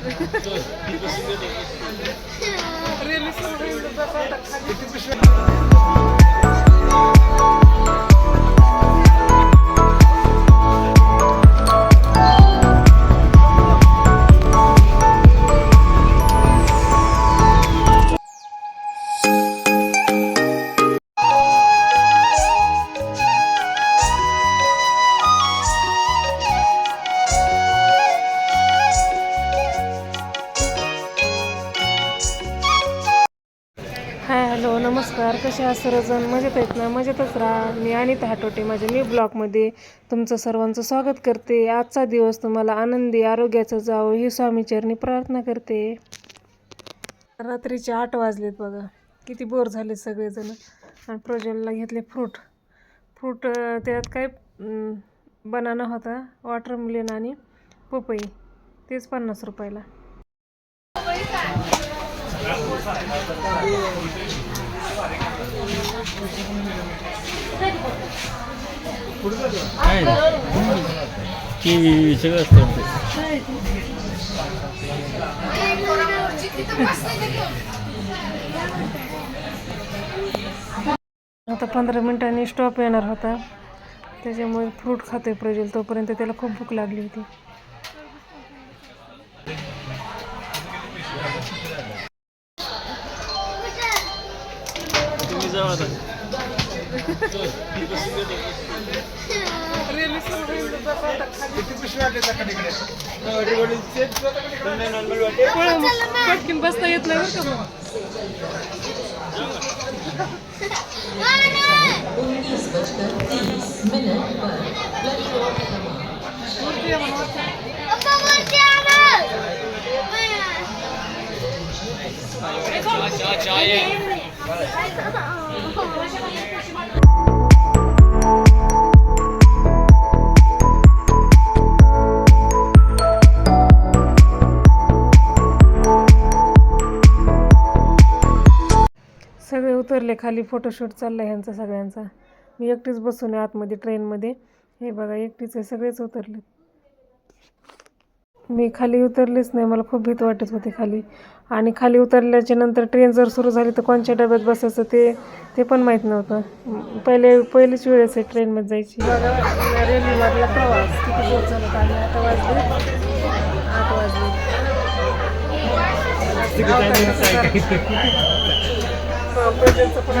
हाय कसे आहात सर्वजण मजेत आहेत ना मजेतच राहा. मी अनिता हाटोटे माझ्या न्यू ब्लॉगमध्ये तुमचं सर्वांचं स्वागत करते. आजचा दिवस तुम्हाला आनंदी आरोग्याचा जावं ही स्वामीचरणी प्रार्थना करते. रात्रीचे आठ वाजलेत बघा. किती बोर झाले सगळेजण. आणि प्रोजेलला घेतले फ्रूट. फ्रूट त्यात काय बनाना होता वॉटरमिलन आणि पपई. तेच पन्नास रुपयाला. सगळं असतं आता पंधरा मिनिटांनी स्टॉप येणार होता. त्याच्यामुळे फ्रूट खातोय प्रज्वल तोपर्यंत त्याला खूप भूक लागली होती. तुम्ही जाऊ आता पटकन बसता येत नाही बरं का मग. सगळे उतरले खाली फोटोशूट चालला आहे ह्यांचा सगळ्यांचा. मी एकटीच बसून आहे आतमध्ये ट्रेनमध्ये हे बघा एकटीच आहे सगळेच उतरले मी खाली उतरलेच नाही मला खूप भीत वाटत होती खाली. आणि खाली उतरल्याच्या नंतर ट्रेन जर सुरू झाली तर कोणच्या डब्यात बसायचं ते ते पण माहीत नव्हतं पहिले पहिलीच वेळेस आहे ट्रेनमध्ये जायची बघा रेल्वेमधला प्रवास किती दिवस झाला आणि आता वाजले आठ वाजले पण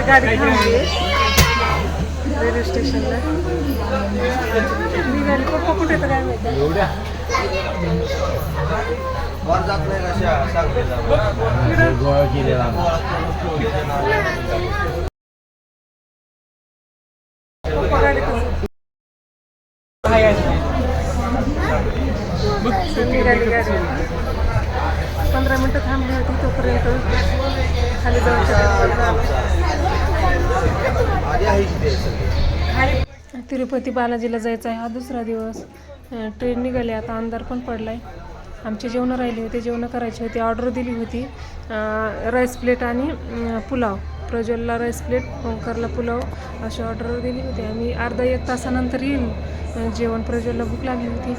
गाडी थांबली रेल्वे स्टेशनला. निघाली पप्पा कुठे तर काय माहिती पंधरा मिनटं थांबली होती तोपर्यंत. खाली जाऊन तिरुपती बालाजीला जायचं आहे. हा दुसरा दिवस. ट्रेन निघाली. आता अंधार पण पडला आहे आमचे जेवणं राहिली होते. जेवणं करायची होती. ऑर्डर दिली होती. राईस प्लेट आणि पुलाव. प्रज्वलला राईस प्लेट ओंकारला पुलाव अशी ऑर्डर दिली होती. आम्ही अर्धा एक तासानंतर येईल जेवण प्रज्वलला भूक लागली होती.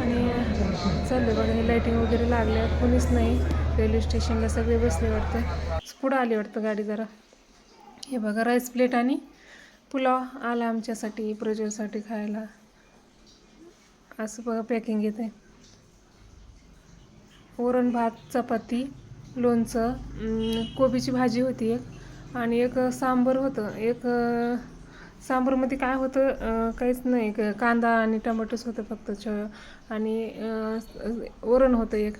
आणि चाललं चालले बघा हे लाईटिंग वगैरे लागल्या. कोणीच नाही. रेल्वे स्टेशनला सगळे बसले वाटतं. पुढं आली वाटतं गाडी जरा. हे बघा राईस प्लेट आणि पुलाव आला आमच्यासाठी प्रोजेक्टसाठी खायला. असं बघा पॅकिंग येते. वरण भात चपाती लोणचं कोबीची भाजी होती एक. आणि एक सांबर होतं. एक सांबरमध्ये काय होतं काहीच नाही. कांदा आणि टमाटोच होतं फक्त छ आणि वरण होतं एक.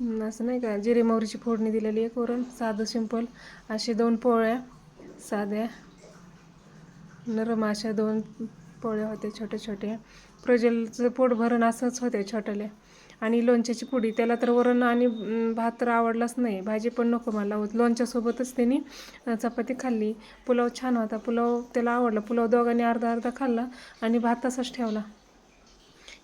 असं नाही का? जिरे मोहरीची फोडणी दिलेली एक वरण साधं सिंपल असे दोन पोळ्या साध्या. नरम अशा दोन पोळ्या होत्या छोट्या छोट्या प्रजलचं पोट भरण असंच होते छोट्याल्या आणि लोणच्याची पुडी त्याला तर वरण आणि भात तर आवडलाच नाही. भाजी पण नको मला. लोणच्यासोबतच त्यांनी चपाती खाल्ली. पुलाव छान होता. पुलाव त्याला आवडला. पुलाव दोघांनी अर्धा अर्धा खाल्ला आणि भात तसाच ठेवला.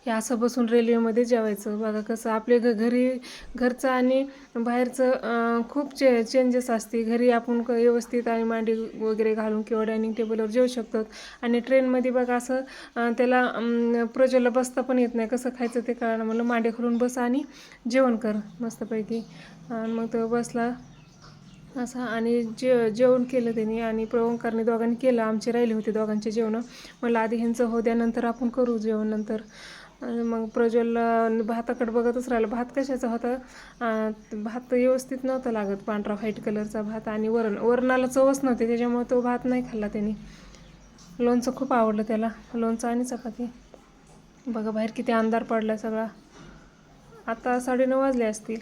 हे असं बसून रेल्वेमध्ये जेवायचं. बघा कसं आपल्या घ घरी घरचं आणि बाहेरचं खूप चे चेंजेस असते. घरी आपण क- व्यवस्थित आणि मांडी वगैरे घालून किंवा डायनिंग टेबलवर जेवू शकतो. आणि ट्रेनमध्ये बघा असं त्याला प्रोजेला बसता पण येत नाही. कसं खायचं ते कारण म्हणलं. मांडे खोलून बस आणि जेवण कर. मस्तपैकी. आणि मग तो बसला. असं आणि जे जेवण केलं त्यांनी आणि प्रवंकारने दोघांनी केलं. आमचे राहिले होते दोघांचे जेवणं. मला आधी ह्यांचं हो द्या. नंतर आपण करू जेवण नंतर. मग प्रज्वल भाताकडे बघतच राहिलं. भात कशाचा होता? भात व्यवस्थित नव्हता लागत पांढरा व्हाईट कलरचा भात आणि वरण. वरणाला चवच नव्हती त्याच्यामुळे तो भात नाही खाल्ला त्याने. लोणचं खूप आवडलं त्याला. लोणचं आणि चपाती. बघा बाहेर किती अंधार पडला सगळा. आता साडेनऊ वाजले असतील.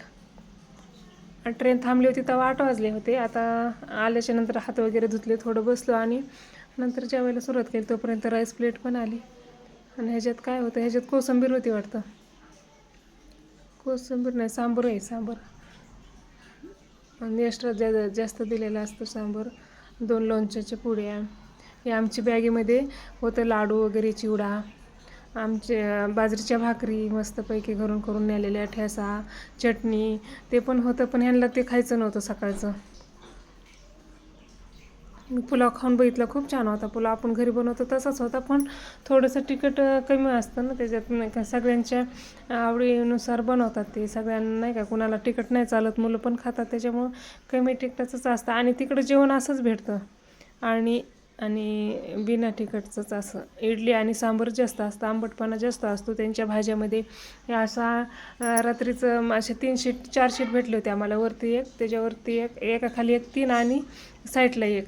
ट्रेन थांबली होती तेव्हा आठ वाजले होते. आता आल्याच्यानंतर हात वगैरे धुतले थोडं बसलो आणि नंतर ज्या वेळेला सुरुवात केली. तोपर्यंत राईस प्लेट पण आली. आणि ह्याच्यात काय होतं? ह्याच्यात कोसंबीर होती वाटतं. कोसंबीर नाही सांबर आहे सांबर. आणि एक्स्ट्रा जा जास्त दिलेला असतो सांबर दोन लोणच्याच्या पुड्या. हे आमची बॅगेमध्ये होतं लाडू वगैरे चिवडा. आमचे बाजरीच्या भाकरी मस्तपैकी घरून करून नेलेल्या ठेसा चटणी ते पण होतं पण ह्यांना ते खायचं नव्हतं सकाळचं. मी पुलाव खाऊन बघितला खूप छान होता पुलाव. आपण घरी बनवतो तसाच होता पण थोडंसं तिखट कमी असतं ना त्याच्यात नाही का सगळ्यांच्या आवडीनुसार बनवतात ते. सगळ्यांना नाही का कुणाला तिखट नाही चालत मुलं पण खातात त्याच्यामुळं कमी तिखटाचंच असतं. आणि तिकडं जेवण असंच भेटतं. आणि आणि बिना तिखटचंच असं. इडली आणि सांबर जास्त असतं आंबटपणा जास्त असतो. त्यांच्या भाज्यामध्ये असा रात्रीचं असे तीन शीट चार शीट भेटले होते आम्हाला. वरती एक त्याच्यावरती एक एका खाली एक तीन आणि साईडला एक.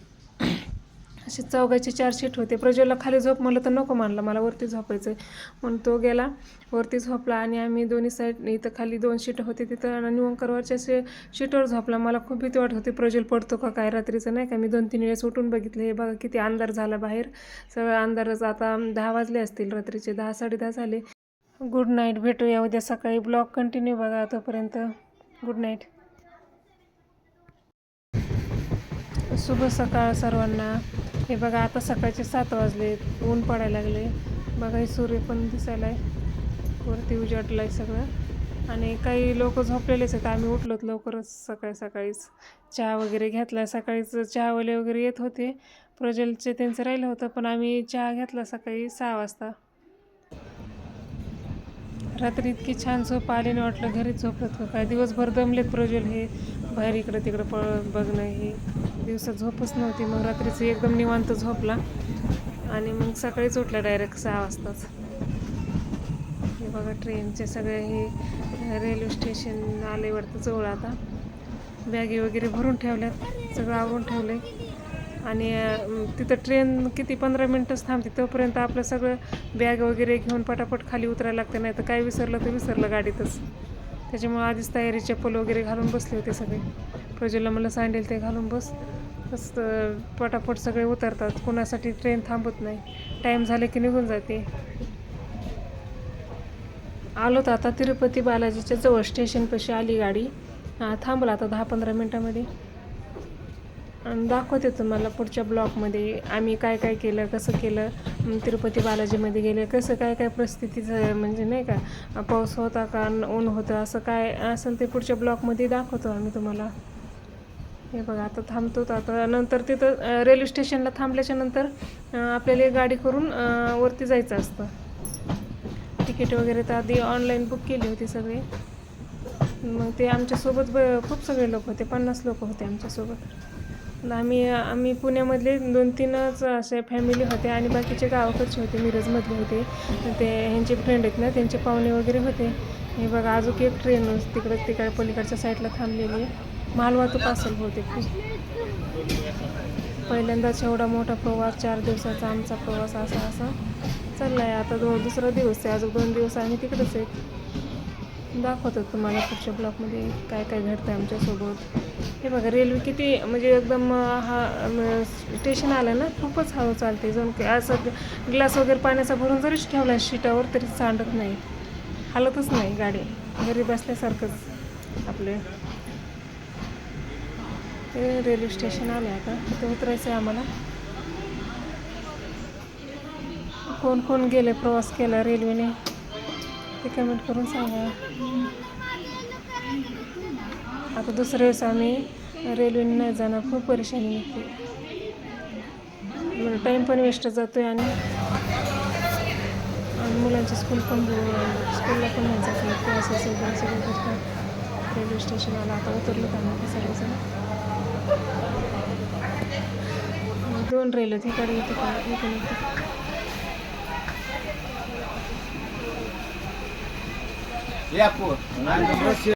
असे चौघाचे चार शीट होते. प्रज्वलला खाली झोप म्हणलं तर नको मानलं मला वरती झोपायचं म्हणून तो गेला वरती झोपला आणि आम्ही दोन्ही साईड इथं खाली दोन शीट होते तिथं आणि ओंकरवरच्या शे शीटवर झोपला. मला खूप भीती वाटत होती प्रज्वल पडतो का काय रात्रीचं नाही का? मी दोन तीन वेळेस उठून बघितलं. हे बघा किती अंधार झाला बाहेर. सगळं अंधारच आता दहा वाजले असतील रात्रीचे दहा साडेदहा झाले. गुड नाईट भेटूया उद्या सकाळी. ब्लॉग कंटिन्यू बघा तोपर्यंत. गुड नाईट शुभ सकाळ सर्वांना. हे बघा आता सकाळचे सात वाजले ऊन पडायला लागले. बघा हे सूर्य पण दिसायला आहे वरती उजाडलं आहे सगळं. आणि काही लोक झोपलेलेच आहेत. आम्ही उठलोत लवकरच सकाळी सकाळीच. चहा वगैरे घेतला. सकाळीच चहावाले वगैरे येत होते. प्रजलचे त्यांचं राहिलं होतं पण आम्ही चहा घेतला सकाळी सहा वाजता. रात्री इतकी छान झोप आली नाही वाटलं घरीच झोपत का काय? दिवसभर दमलेत प्रज्वल हे. बाहेर इकडं तिकडं पळ बघणं हे. दिवसात झोपच नव्हती. मग रात्रीचं एकदम निवांत झोपला. आणि मग सकाळीच उठला डायरेक्ट सहा वाजताच. हे बघा ट्रेनचे सगळे हे रेल्वे स्टेशन आले वाटतं जवळ आता. बॅगी वगैरे भरून ठेवल्यात. सगळं आवरून ठेवलं आणि तिथं ट्रेन किती पंधरा मिनटंच थांबते. तोपर्यंत आपलं सगळं बॅग वगैरे घेऊन पटापट खाली उतरायला लागते. नाही तर काय विसरलं तर विसरलं गाडीतच. त्याच्यामुळं आधीच तयारी चप्पल वगैरे घालून बसले होते सगळे. प्रज्वलला मला सँडेल ते घालून बस. बस पटापट सगळे उतरतात. कोणासाठी ट्रेन थांबत नाही. टाईम झाले की निघून जाते. आलो तर आता तिरुपती बालाजीच्या जवळ स्टेशनपाशी आली गाडी. थांबला आता दहा पंधरा मिनटामध्ये. आणि दाखवते तुम्हाला पुढच्या ब्लॉकमध्ये आम्ही काय काय केलं कसं केलं तिरुपती बालाजीमध्ये गेले कसं काय काय परिस्थितीचं म्हणजे नाही का पाऊस होता का ऊन होतं असं काय असेल ते पुढच्या ब्लॉकमध्ये दाखवतो आम्ही तुम्हाला. हे बघा आता थांबतो तर आता नंतर तिथं रेल्वे स्टेशनला थांबल्याच्या नंतर आपल्याला एक गाडी करून वरती जायचं असतं. तिकीट वगैरे तर आधी ऑनलाईन बुक केली होती सगळी. मग ते आमच्यासोबत ब खूप सगळे लोक होते पन्नास लोक होते आमच्यासोबत. आम्ही आम्ही पुण्यामधले दोन तीनच असे फॅमिली होते आणि बाकीचे गावाकडचे होते मिरजमधले होते. ते ह्यांचे फ्रेंड आहेत ना त्यांचे पाहुणे वगैरे होते. हे बघा अजून एक ट्रेन तिकडं तिकडे पलीकडच्या साईडला थांबलेली आहे. मालवाहतूक असेल बहुतेक खूप पहिल्यांदाच एवढा मोठा प्रवास चार दिवसाचा आमचा प्रवास असा असा. चालला आहे आता दो दुसरा दिवस आहे अजून दोन दिवस आम्ही तिकडेच आहेत दाखवतो तुम्हाला पुढच्या ब्लॉकमध्ये काय काय घडतं आहे आमच्यासोबत. हे बघा रेल्वे किती म्हणजे एकदम हा स्टेशन आलं ना खूपच हळू चालते. जण असं ग्लास वगैरे पाण्याचा भरून जरीच ठेवला शिटावर तरी सांडत नाही. हालतच नाही गाडी. घरी बसल्यासारखंच आपले. ते रेल्वे स्टेशन आले आता. तिथे उतरायचं आहे आम्हाला. कोण कोण गेले प्रवास केला रेल्वेने? ते कमेंट करून सांगा. आता दुसऱ्या वेळेस आम्ही रेल्वेने नाही जाणार खूप परेशानी येते टाईम पण वेस्ट जातो आहे आणि आणि मुलांची स्कूल पण स्कूलला पण नाही जात नाही असेल वगैरे सगळं करतात. रेल्वे स्टेशनला आता उतरलो का नाही सगळेजण? दोन रेल्वे तिकडे येते का इकडे येते Lê, pô. Nada,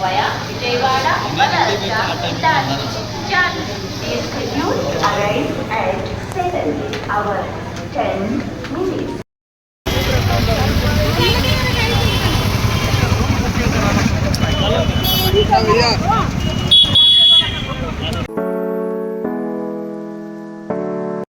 via Vijayawada, Maharashtra, Italy. Charlie is scheduled to arrive at 7 hour 10 minutes. Yeah.